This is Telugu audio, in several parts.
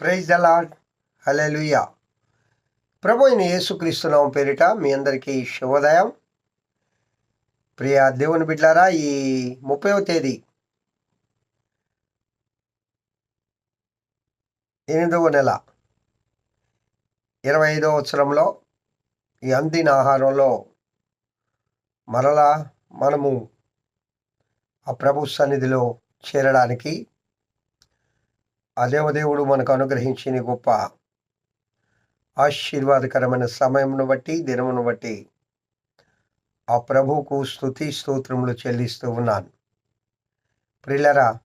ప్రైజ్ ద లాడ్ హలెలుయా ప్రభు అయిన యేసుక్రీస్తునామం పేరిట మీ అందరికీ శుభోదయం. ప్రియ దేవుని బిడ్లారా ఈ ముప్పైవ తేదీ ఎనిమిదవ నెల ఇరవై ఐదవ సంవత్సరంలో ఈ అందిన ఆహారంలో మరలా మనము ఆ ప్రభు సన్నిధిలో చేరడానికి ఆ దేవదేవుడు మనకు అనుగ్రహించిన గొప్ప ఆశీర్వాదకరమైన సమయమును బట్టి దినమును బట్టి ఆ ప్రభువుకు స్థుతి స్తోత్రములు చెల్లిస్తూ ఉన్నాను. ప్రిల్లరా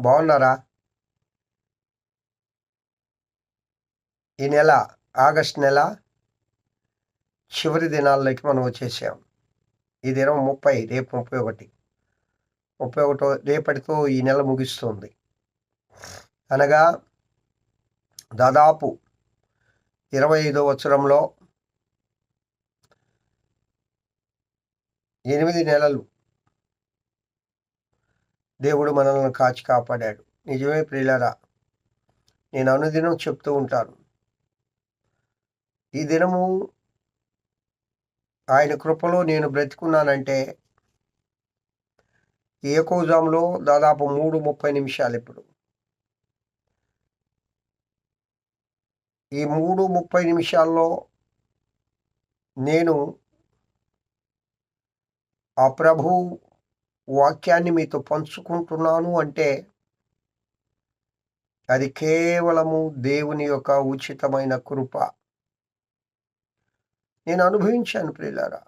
బాగున్నారా? ఈ నెల ఆగస్ట్ నెల చివరి దినాల్లోకి మనం వచ్చేసాం. ఈ దినం ముప్పై రేపు ముప్పై ఒకటి. ముప్పై ఒకటో రేపటితో ఈ నెల ముగిస్తుంది. అనగా దాదాపు ఇరవై ఐదో వచ్చరంలో ఎనిమిది నెలలు దేవుడు మనల్ని కాచి కాపాడాడు. నిజమే ప్రియులరా నేను అనుదినం చెప్తూ ఉంటాను. ఈ దినము ఆయన కృపలో నేను బ్రతుకున్నానంటే ఏకోజాంలో దాదాపు మూడు ముప్పై నిమిషాలు ఇప్పుడు. ఈ మూడు ముప్పై నిమిషాల్లో నేను ఆ ప్రభు వాక్యాన్ని మీతో పంచుకుంటున్నాను అంటే అది కేవలము దేవుని యొక్క ఉచితమైన కృప. నేను అనుభవించాను ప్రియులారా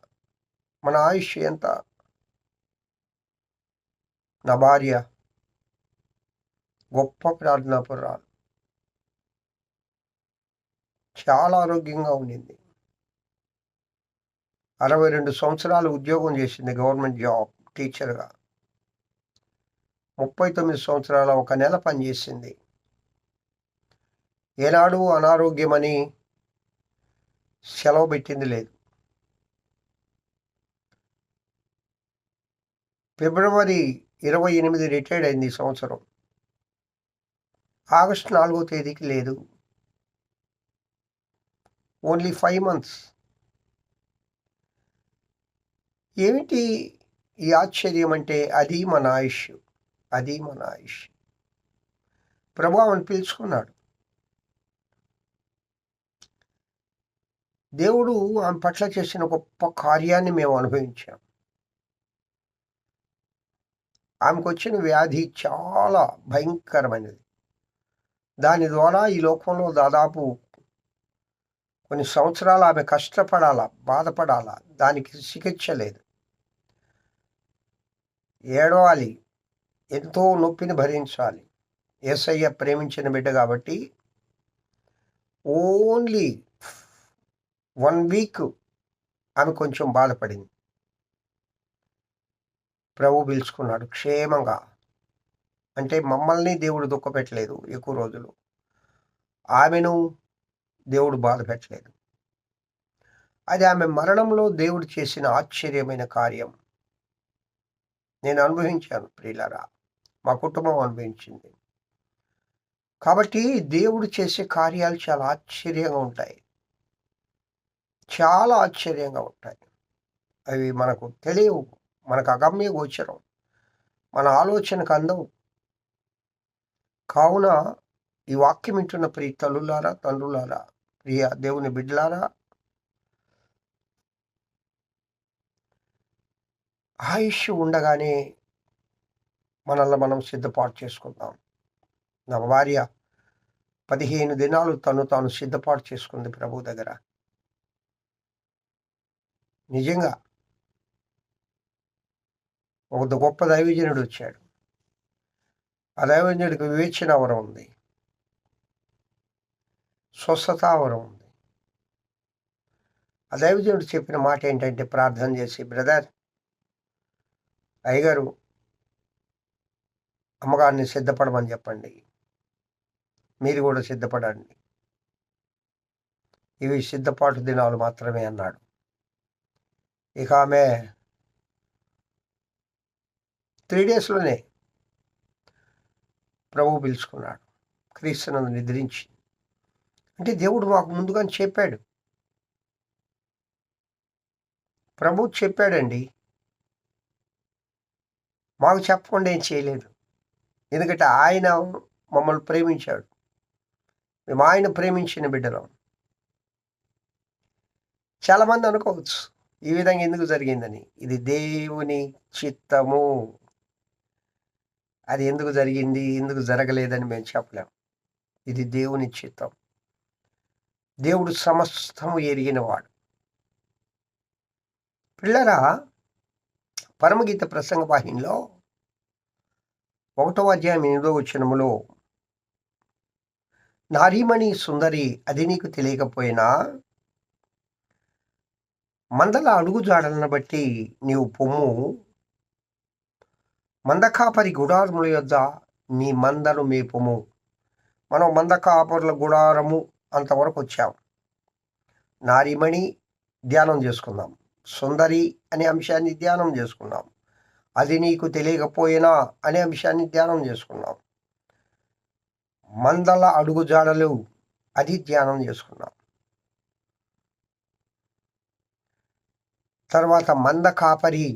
మన ఆయుష్ ఎంత? నా భార్య గొప్ప ప్రార్థనాపురాలు చాలా ఆరోగ్యంగా ఉండింది. అరవై రెండు సంవత్సరాలు ఉద్యోగం చేసింది గవర్నమెంట్ జాబ్ టీచర్గా. ముప్పై తొమ్మిది సంవత్సరాల ఒక నెల పనిచేసింది ఏనాడు అనారోగ్యమని సెలవు పెట్టింది లేదు. ఫిబ్రవరి ఇరవై ఎనిమిది రిటైర్డ్ అయింది ఈ సంవత్సరం. ఆగస్టు నాలుగో తేదీకి లేదు. Only five months. ఏమిటి ఈ ఆశ్చర్యం అంటే? అది మన ఆయుష్. అది మన ఆయుష్. ప్రభావం పిలుచుకున్నాడు. దేవుడు ఆమె పట్ల చేసిన గొప్ప కార్యాన్ని మేము అనుభవించాం. ఆమెకు వచ్చిన వ్యాధి చాలా భయంకరమైనది. దాని ద్వారా ఈ లోకంలో దాదాపు కొన్ని సంవత్సరాలు ఆమె కష్టపడాలా బాధపడాలా? దానికి చికిత్స లేదు. ఏడవాలి. ఎంతో నొప్పిని భరించాలి. ఏసయ్య ప్రేమించిన బిడ్డ కాబట్టి ఓన్లీ వన్ వీక్ ఆమె కొంచెం బాధపడింది. ప్రభు పిలుచుకున్నాడు క్షేమంగా. అంటే మమ్మల్ని దేవుడు దుఃఖపెట్టలేదు ఎక్కువ రోజులు. ఆమెను దేవుడు బాధ పెట్టలేదు. అది ఆమె మరణంలో దేవుడు చేసిన ఆశ్చర్యమైన కార్యం. నేను అనుభవించాను ప్రియులరా మా కుటుంబం అనుభవించింది. కాబట్టి దేవుడు చేసే కార్యాలు చాలా ఆశ్చర్యంగా ఉంటాయి. చాలా ఆశ్చర్యంగా ఉంటాయి. అవి మనకు తెలియవు మనకు అగమ్య గోచరం మన ఆలోచనకు అందవు. కావున ఈ వాక్యం వింటున్న ప్రియ తల్లులారా తండ్రులారా ప్రియ దేవుని బిడ్డలారా ఆయుష్ ఉండగానే మనల్ని మనం సిద్ధపాటు చేసుకుందాం. నా భార్య పదిహేను దినాలు తను తాను సిద్ధపాటు చేసుకుంది ప్రభు దగ్గర. నిజంగా ఒక గొప్ప దైవజనుడు వచ్చాడు. ఆ దైవజనుడికి వివేచన వరం ఉంది. స్వస్థతావరం ఉంది. ఆ దైవజనుడు చెప్పిన మాట ఏంటంటే ప్రార్థన చేసి బ్రదర్ అయ్యగారు అమ్మగారిని సిద్ధపడమని చెప్పండి. మీరు కూడా సిద్ధపడండి. ఇవి సిద్ధపాటు దినాలు మాత్రమే అన్నాడు. ఇక ఆమె త్రీ డేస్లోనే ప్రభు పిలుచుకున్నాడు. క్రీస్తునందు నిద్రించి అంటే దేవుడు మాకు ముందుగానే చెప్పాడు. ప్రభు చెప్పాడండి. మాకు చెప్పకుండా ఏం చేయలేదు. ఎందుకంటే ఆయన మమ్మల్ని ప్రేమించాడు. మేము ఆయన ప్రేమించిన బిడ్డలం. చాలామంది అనుకోవచ్చు ఈ విధంగా ఎందుకు జరిగిందని. ఇది దేవుని చిత్తము. అది ఎందుకు జరిగింది ఎందుకు జరగలేదని మేము చెప్పలేం. ఇది దేవుని చిత్తం. దేవుడు సమస్తము ఎరిగినవాడు. పిల్లరా పరమగీత ప్రసంగ వాహినిలో ఒకటో అధ్యాయం ఎనిమిదో వచ్చినములో నారీమణి సుందరి అది నీకు తెలియకపోయినా మందల అడుగుజాడలను బట్టి నీవు పొమ్ము మందకాపరి గుడారముల యొద్ద నీ మందను మేపుము. మనం మందకాపరుల గుడారము అంతవరకు వచ్చాం నారిమణి ధ్యానం చేసుకుందాం. సుందరి అనే అంశాన్ని ధ్యానం చేసుకున్నాం అది నీకు తెలియకపోయినా అనే అంశాన్ని ధ్యానం చేసుకున్నాం మందల అడుగుజాడలు అది ధ్యానం చేసుకున్నాం తర్వాత మంద కాపరి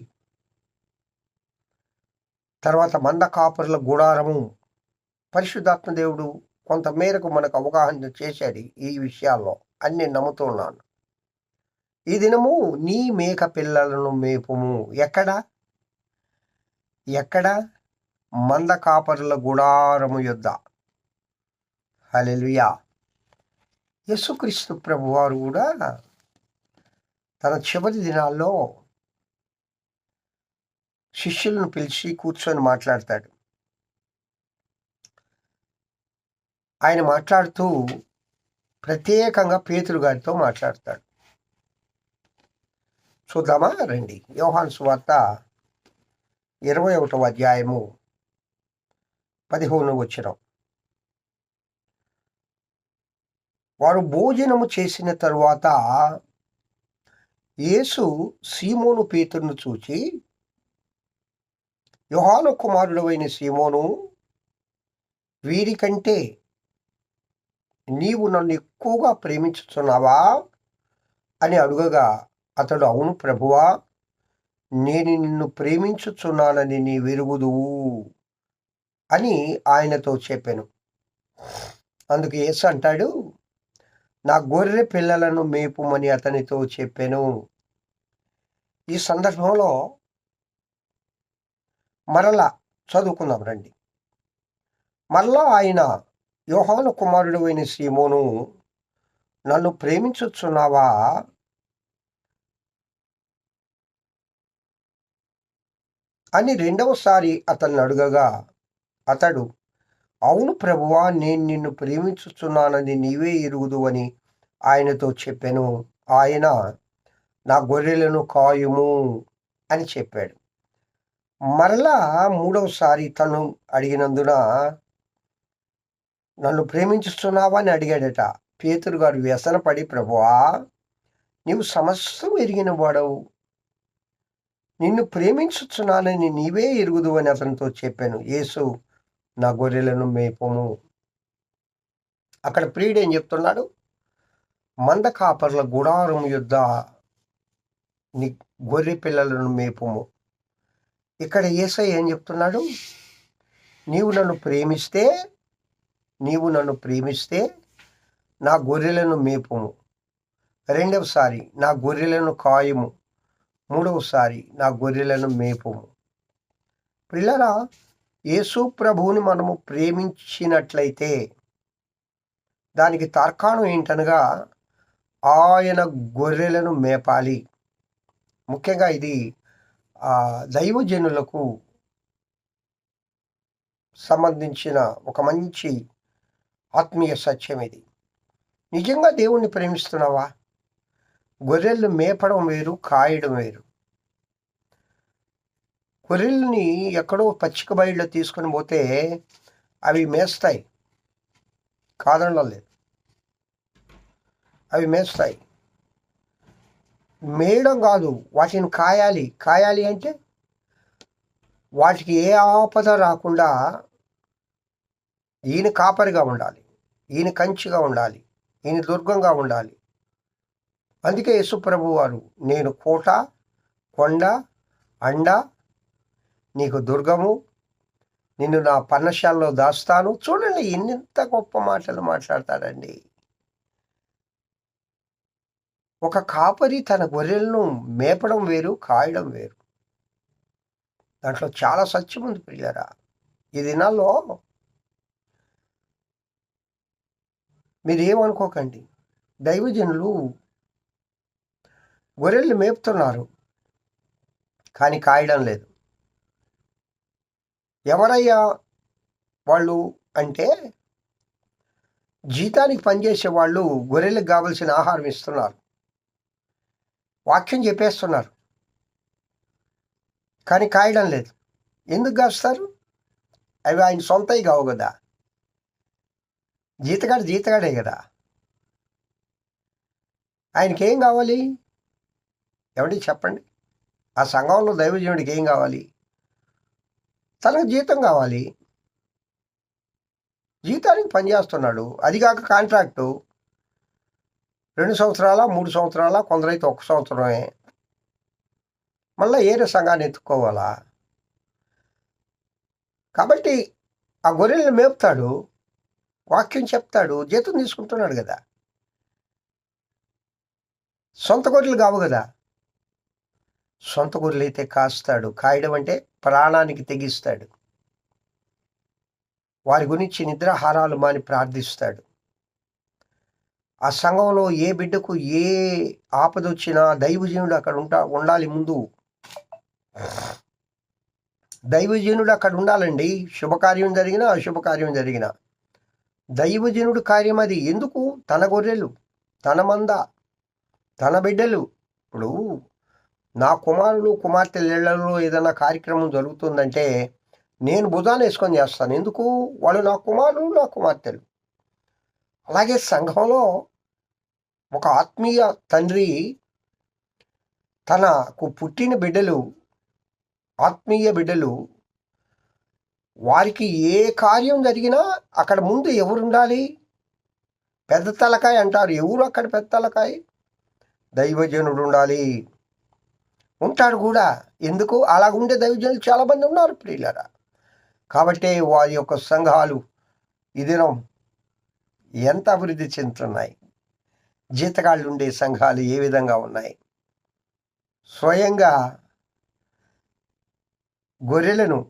తర్వాత మంద కాపరుల గుడారము పరిశుద్ధాత్మ దేవుడు కొంత మేరకు మనకు అవగాహన చేశాడు ఈ విషయాల్లో అన్ని నమ్ముతున్నాను. ఈ దినము నీ మేక పిల్లలను మేపుము. ఎక్కడ? ఎక్కడ? మంద కాపరుల గుడారము యొద్ద. హలెలుయా యేసుక్రీస్తు ప్రభువారు కూడా తన చివరి దినాల్లో శిష్యులను పిలిచి కూర్చొని మాట్లాడతాడు. ఆయన మాట్లాడుతూ ప్రత్యేకంగా పేతురు గారితో మాట్లాడతాడు. చూద్దామా రండి. యోహాన్ సువార్త ఇరవై ఒకటవ అధ్యాయము పదిహేను వచ్చిన. వారు భోజనము చేసిన తరువాత యేసు సీమోను పేతురును చూచి యోహాను అయిన సీమోను వీరికంటే నీవు నన్ను ఎక్కువగా ప్రేమించుతున్నావా అని అడుగగా అతడు అవును ప్రభువా నేను నిన్ను ప్రేమించుచున్నానని నీ వెరుగుదువు అని ఆయనతో చెప్పాను. అందుకు యేసు అంటాడు నా గొర్రె పిల్లలను మేపుమని అతనితో చెప్పాను. ఈ సందర్భంలో మరలా చదువుకుందాం రండి. మరలా ఆయన యోహాను కుమారుడు అయిన సీమోను నన్ను ప్రేమించుచున్నావా? అని రెండవసారి అతన్ని అడుగగా అతడు అవును ప్రభువా నేను నిన్ను ప్రేమించుచున్నానని నీవే ఎరుగుదు అని ఆయనతో చెప్పాను. ఆయన నా గొర్రెలను కాయుము అని చెప్పాడు. మరలా మూడవసారి తను అడిగినందున నన్ను ప్రేమించుస్తున్నావా అని అడిగాడట. పేతురు గారు వ్యసనపడి ప్రభువా నీవు సమస్తం ఎరిగిన వాడవు. నిన్ను ప్రేమించుచున్నానని నీవే ఎరుగుదు అని అతనితో చెప్పాను. యేసు నా గొర్రెలను మేపము. అక్కడ ప్రియుడు ఏం చెప్తున్నాడు? మంద కాపర్ల గుడారం యుద్ధ నీ గొర్రె పిల్లలను మేపము. ఇక్కడ ఏసై ఏం చెప్తున్నాడు? నీవు నన్ను ప్రేమిస్తే నీవు నన్ను ప్రేమిస్తే నా గొర్రెలను మేపుము. రెండవసారి నా గొర్రెలను కాయము. మూడవసారి నా గొర్రెలను మేపుము. పిల్లరా యేసు ప్రభువుని మనము ప్రేమించినట్లయితే దానికి తర్కాణం ఏంటనగా ఆయన గొర్రెలను మేపాలి. ముఖ్యంగా ఇది దైవజనులకు సంబంధించిన ఒక మంచి ఆత్మీయ సత్యం ఇది. నిజంగా దేవుణ్ణి ప్రేమిస్తున్నావా? గొర్రెలు మేపడం వేరు కాయడం వేరు. గొర్రెల్ని ఎక్కడో పచ్చిక బయళ్ళు తీసుకొని పోతే అవి మేస్తాయి. కాదనలేదు అవి మేస్తాయి. మేయడం కాదు వాటిని కాయాలి. కాయాలి అంటే వాటికి ఏ ఆపద రాకుండా ఈయన కాపరిగా ఉండాలి. ఈయన కంచిగా ఉండాలి. ఈయన దుర్గంగా ఉండాలి. అందుకే యేసుప్రభు వారు నేను కోట కొండ అండ నీకు దుర్గము నిన్ను నా పర్ణశాలలో దాస్తాను. చూడండి ఎంత గొప్ప మాటలు మాట్లాడతాడండి. ఒక కాపరి తన గొర్రెలను మేపడం వేరు కాయడం వేరు. దాంట్లో చాలా సత్యం ఉంది ప్రియులరా. ఈ దినాల్లో మీరు ఏమనుకోకండి దైవజనులు గొర్రెలు మేపుతున్నారు. కానీ కాయడం లేదు. ఎవరయ్యా వాళ్ళు అంటే జీతానికి పనిచేసే వాళ్ళు గొర్రెలకు కావలసిన ఆహారం ఇస్తున్నారు. వాక్యం చెప్పేస్తున్నారు. కానీ కాయడం లేదు. ఎందుకు కాస్తారు? అవి ఆయన సొంతవి కావు కదా. జీతగాడు జీతగాడే కదా. ఆయనకి ఏం కావాలి? ఎవరికి చెప్పండి. ఆ సంఘంలో దైవజనుడికి ఏం కావాలి? తనకు జీతం కావాలి. జీతానికి పనిచేస్తున్నాడు అది కాక కాంట్రాక్టు రెండు సంవత్సరాల మూడు సంవత్సరాల కొందరైతే ఒక సంవత్సరమే. మళ్ళీ ఏరే సంఘాన్ని ఎత్తుకోవాలా కాబట్టి ఆ గొర్రెలను మేపుతాడు. వాక్యం చెప్తాడు జీతం తీసుకుంటున్నాడు కదా. సొంత గొర్రెలు కావు కదా. సొంత గొర్రెలు అయితే కాస్తాడు. కాయడం అంటే ప్రాణానికి తెగిస్తాడు. వారి గురించి నిద్రాహారాలు మాని ప్రార్థిస్తాడు. ఆ సంఘంలో ఏ బిడ్డకు ఏ ఆపద వచ్చినా దైవజనుడు అక్కడ ఉంటా ఉండాలి ముందు. దైవజనుడు అక్కడ ఉండాలండి. శుభకార్యం జరిగినా అశుభకార్యం జరిగినా. దైవజనుడు కార్యం అది. ఎందుకు? తన గొర్రెలు తన మంద తన బిడ్డలు. ఇప్పుడు నా కుమారులు కుమార్తెల ఏదైనా కార్యక్రమం జరుగుతుందంటే నేను భుజాన్ని వేసుకొని చేస్తాను. ఎందుకు? వాళ్ళు నా కుమారులు నా కుమార్తెలు. అలాగే సంఘంలో ఒక ఆత్మీయ తండ్రి తనకు పుట్టిన బిడ్డలు ఆత్మీయ బిడ్డలు వారికి ఏ కార్యం జరిగినా అక్కడ ముందు ఎవరుండాలి? పెద్ద తలకాయ అంటారు. ఎవరు అక్కడ పెద్ద తలకాయ? దైవజనుడు ఉండాలి ఉంటాడు కూడా. ఎందుకు? అలాగుండే దైవజనులు చాలామంది ఉన్నారు ప్రియులరా. కాబట్టి వారి యొక్క సంఘాలు ఈ దినం ఎంత అభివృద్ధి చెందుతున్నాయి? జీతగాళ్ళు ఉండే సంఘాలు ఏ విధంగా ఉన్నాయి? స్వయంగా గొర్రెలను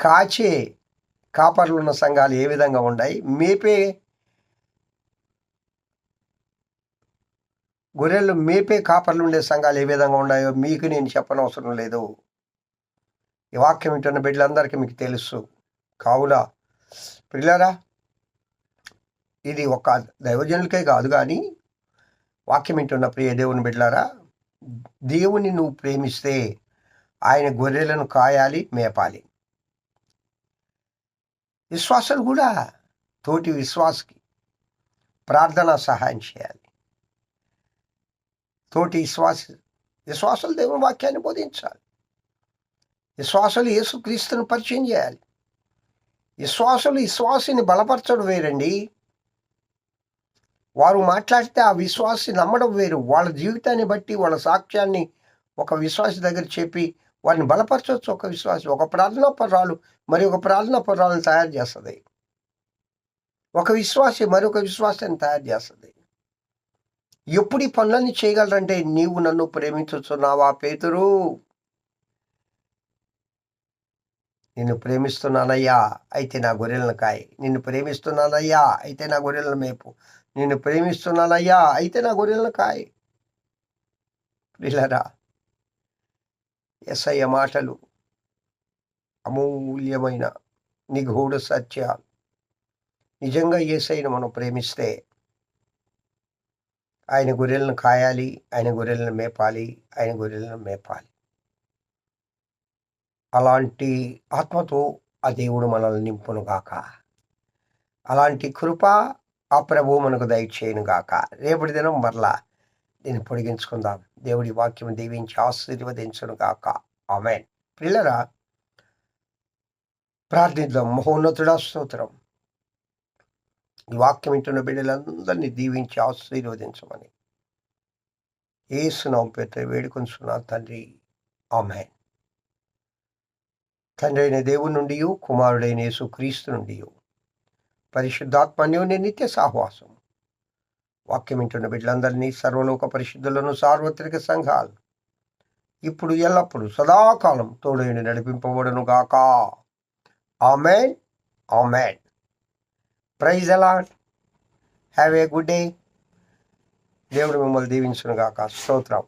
కాచే కాపర్లు ఉన్న సంఘాలు ఏ విధంగా ఉన్నాయి మేపే గొర్రెలు మేపే కాపర్లు ఉండే సంఘాలు ఏ విధంగా ఉన్నాయో మీకు నేను చెప్పనవసరం లేదు. ఈ వాక్యం వింటున్న బిడ్డలందరికీ మీకు తెలుసు. కావున పిల్లరా ఇది ఒక దైవజనులకే కాదు కానీ వాక్యం వింటున్న ప్రియ దేవుని బిడ్డలారా దేవుని నువ్వు ప్రేమిస్తే ఆయన గొర్రెలను కాయాలి మేపాలి. విశ్వాసాలు కూడా తోటి విశ్వాసకి ప్రార్థన సహాయం చేయాలి. తోటి విశ్వాస విశ్వాసాలు దేవుని వాక్యాన్ని బోధించాలి. విశ్వాసాలు యేసుక్రీస్తుని పరిచయం చేయాలి. విశ్వాసులు విశ్వాసిని బలపరచడం వేరండి. వారు మాట్లాడితే ఆ విశ్వాసి నమ్మడం వేరు. వాళ్ళ జీవితాన్ని బట్టి వాళ్ళ సాక్ష్యాన్ని ఒక విశ్వాసి దగ్గర చెప్పి వారిని బలపరచవచ్చు ఒక విశ్వాసి. ఒక ప్రార్థనా పర్రాలు మరి ఒక ప్రార్థనా పర్రాలను తయారు చేస్తుంది. ఒక విశ్వాసి మరొక విశ్వాసాన్ని తయారు చేస్తుంది. ఎప్పుడు ఈ పనులన్నీ చేయగలరంటే నీవు నన్ను ప్రేమించుతున్నావా పేతురు? నిన్ను ప్రేమిస్తున్నానయ్యా అయితే నా గొర్రెలను కాయ. నిన్ను ప్రేమిస్తున్నానయ్యా అయితే నా గొర్రెలను మేపు. నిన్ను ప్రేమిస్తున్నానయ్యా అయితే నా గొర్రెలను కాయ. పిల్లరా ఎస్ఐ మాటలు అమూల్యమైన నిగూఢ సత్యాలు నిజంగా ఏసైను మనం ప్రేమిస్తే ఆయన గొర్రెలను కాయాలి ఆయన గొర్రెలను మేపాలి ఆయన గొర్రెలను మేపాలి. అలాంటి ఆత్మతో ఆ దేవుడు మనల్ని నింపును గాక. అలాంటి కృప ఆ ప్రభు మనకు దయచేయను గాక. రేపటి దినం మరలా దీన్ని పొడిగించుకుందాం. దేవుడి వాక్యం దీవించి ఆశీర్వదించును గాక. ఆమెన్. పిల్లరా ప్రార్థిద్దాం. మహోన్నతుడా స్తోత్రం. ఈ వాక్యం వింటున్న బిడ్డలందరినీ దీవించి ఆశీర్వదించమని. ఏసునాం పేరు వేడుకొంచున్నా తండ్రి. ఆమె తండ్రి అయిన దేవుడి నుండి కుమారుడైన యేసు క్రీస్తు నుండి పరిశుద్ధాత్మన్యోని నిత్య సాహవాసం వాక్యం వింటున్న బిడ్డలందరినీ సర్వలోక పరిశుద్ధులను సార్వత్రిక సంఘాలు ఇప్పుడు ఎల్లప్పుడూ సదాకాలం తోడైన నడిపింపబడును గాక ఆమెన్. ఆమెన్. ప్రైజ్ ఎలా హ్యావ్ ఏ గుడ్ డే. దేవుడు మిమ్మల్ని దీవించును గాక స్తోత్రం.